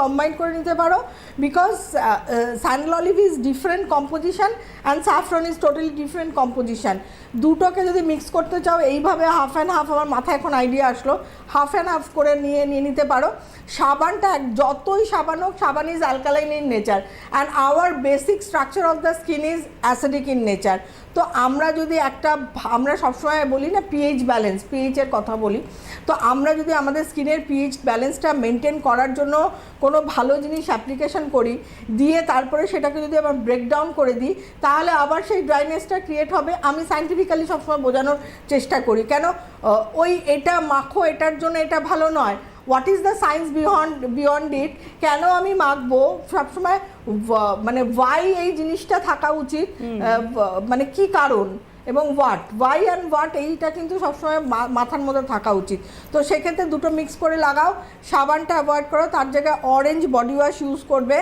Combine করে নিতে পারো because sandal olive is different composition and saffron is totally different composition দুটোকে যদি মিক্স করতে চাও, এইভাবে হাফ অ্যান্ড হাফ আমার মাথায় এখন আইডিয়া আসলো। হাফ অ্যান্ড হাফ করে নিয়ে নিয়ে নিতে পারো। সাবানটা যতই সাবান হোক, সাবান is alkaline in nature and our basic structure of the skin is acidic in nature তো আমরা যদি একটা, আমরা সবসময় বলি না পিএইচ ব্যালেন্স পিএইচের কথা বলি। তো আমরা যদি আমাদের স্কিনের পিএইচ ব্যালেন্সটা মেনটেন করার জন্য কোনো ভালো জিনিস অ্যাপ্লিকেশন করি দিয়ে তারপরে সেটাকে যদি আবার ব্রেকডাউন করে দিই তাহলে আবার সেই ড্রাইনেসটা ক্রিয়েট হবে। আমি সাইন্টিফিক্যালি সবসময় বোঝানোর চেষ্টা করি। কেন? ওই এটা মাখো এটার জন্য এটা ভালো নয়। What is the science beyond beyond it কেন আমি মাখবো? সবসময় মানে ওয়াই এই জিনিসটা থাকা উচিত? মানে কি কারণ? এবং হোয়াট ওয়াই অ্যান্ড হোয়াট এইটা কিন্তু সবসময় মাথার মধ্যে থাকা উচিত। তো সেক্ষেত্রে দুটো মিক্স করে লাগাও। সাবানটা অ্যাভয়েড করো। তার জায়গায় অরেঞ্জ বডি ওয়াশ ইউজ করবে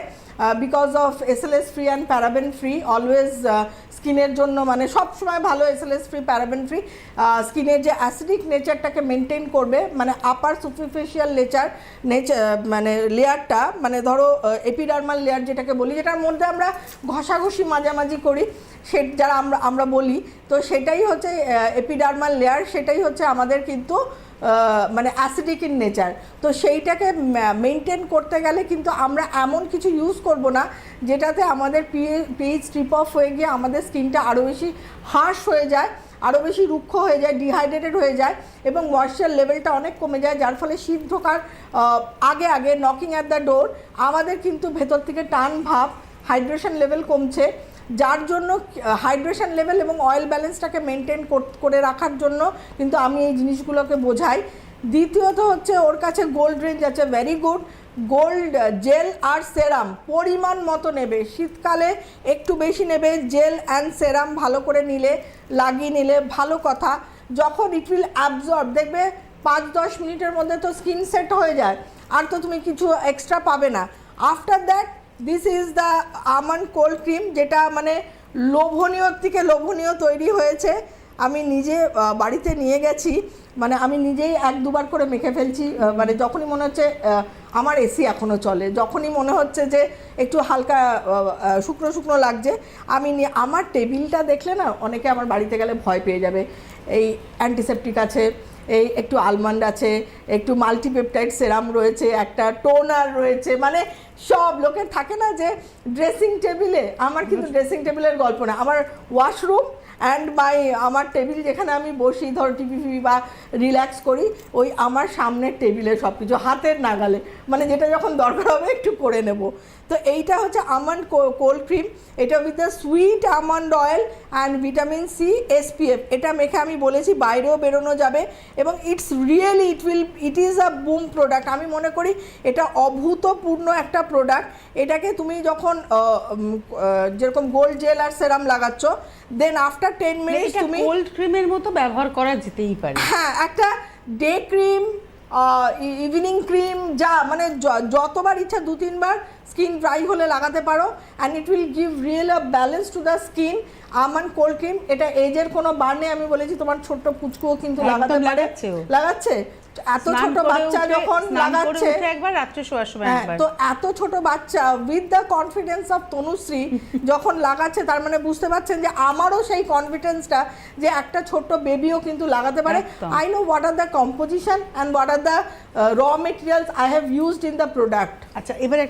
because of SLS free and paraben free always স্কিনের জন্য মানে সব সময় ভালো এসএলএস ফ্রি প্যারাবেন ফ্রি স্কিনের যে অ্যাসিডিক নেচারটাকে মেনটেন করবে মানে আপার সুপারফিশিয়াল নেচার নেচার মানে লেয়ারটা মানে ধরো এপিডার্মাল লেয়ার যেটাকে বলি, যেটার মধ্যে আমরা ঘষাঘষি মাঝামাঝি করি, সে, যারা আমরা আমরা বলি, তো সেটাই হচ্ছে এপিডার্মাল লেয়ার সেটাই হচ্ছে আমাদের কিন্তু মানে অ্যাসিডিক ইন নেচার তো সেইটাকে মেনটেন করতে গেলে কিন্তু আমরা এমন কিছু ইউজ করব না, যেটাতে আমাদের পিএইচ স্ট্রিপ অফ হয়ে গিয়ে আমাদের স্কিনটা আরও বেশি হার্শ হয়ে যায় আরও বেশি রুক্ষ হয়ে যায় ডিহাইড্রেটেড হয়ে যায়, এবং ময়শ্চার লেভেলটা অনেক কমে যায়, যার ফলে শীত ঢোকার আগে আগে নকিং অ্যাট দ্য ডোর আমাদের কিন্তু ভেতর থেকে টান ভাব হাইড্রেশন লেভেল কমছে যার জন্য হাইড্রেশন লেভেল এবং অয়েল ব্যালেন্সটাকে মেনটেন করে রাখার জন্য কিন্তু আমি এই জিনিসগুলোকে বোঝাই। দ্বিতীয়ত হচ্ছে ওর কাছে গোল্ড রেঞ্জ আছে ভেরি গুড গোল্ড জেল আর সেরাম পরিমাণ মতো নেবে। শীতকালে একটু বেশি নেবে জেল অ্যান্ড সেরাম ভালো করে নিলে, লাগিয়ে নিলে ভালো কথা। যখন ইট উইল অ্যাবজর্ব দেখবে পাঁচ দশ মিনিটের মধ্যে তো স্কিন সেট হয়ে যায়, আর তো তুমি কিছু এক্সট্রা পাবে না। After that this is the almond cold cream যেটা মানে লোভনীয় থেকে লোভনীয় তৈরি হয়েছে। আমি নিজে বাড়িতে নিয়ে গেছি। মানে আমি নিজেই এক দুবার করে মেখে ফেলছি। মানে যখনই মনে হচ্ছে আমার এসি এখনও চলে, যখনই মনে হচ্ছে যে একটু হালকা শুকনো শুকনো লাগছে, আমি আমার টেবিলটা দেখলে না, অনেকে আমার বাড়িতে গেলে ভয় পেয়ে যাবে। এই অ্যান্টিসেপটিক আছে এই একটু আলমন্ড আছে একটু মাল্টিপেপটাইড সেরাম রয়েছে একটা টোনার রয়েছে মানে সব লোকের থাকে না যে ড্রেসিং টেবিলে আমার কিন্তু ড্রেসিং টেবিলের গল্প না আমার ওয়াশরুম অ্যান্ড মাই আমার টেবিল যেখানে আমি বসি ধর টিভি ফিভি বা রিল্যাক্স করি ওই আমার সামনের টেবিলে সব কিছু হাতের নাগালে মানে যেটা যখন দরকার হবে একটু করে নেব। তো এইটা হচ্ছে আমন্ড কোল্ড ক্রিম এটা with the sweet almond oil and vitamin C SPF এটা মেখে আমি বলেছি বাইরেও বেরোনো যাবে এবং it's really it will it is a boom product আমি মনে করি এটা অভূতপূর্ণ একটা প্রোডাক্ট এটাকে তুমি যখন যেরকম গোল্ড জেল আর সেরাম লাগাচ্ছ দেন আফটার টেন মিনিট তুমি গোল্ড ক্রিমের মতো ব্যবহার করা যেতেই পারে। হ্যাঁ একটা ডে ক্রিম ইভিনিং ক্রিম যা মানে যতবার ইচ্ছা দু তিনবার স্কিন ড্রাই হলে লাগাতে পারো and it will give real a balance to the skin Aman cold cream এটা এজের কোনো বার নেই আমি বলেছি তোমার ছোট্ট পুচকুও কিন্তু লাগাতে পারে। লাগাচ্ছে? এত ছোট বাচ্চা যখন লাগাচ্ছে একবার রাত্রে শোয়ার সময় হ্যাঁ, একবার। তো এত ছোট বাচ্চা with the confidence of Tanushree যখন লাগাচ্ছে তার মানে বুঝতে পারছেন যে আমারও সেই কনফিডেন্সটা যে একটা ছোট বেবিও কিন্তু লাগাতে পারে। I know what are the composition and what are the raw materials I have used in the product আচ্ছা এবার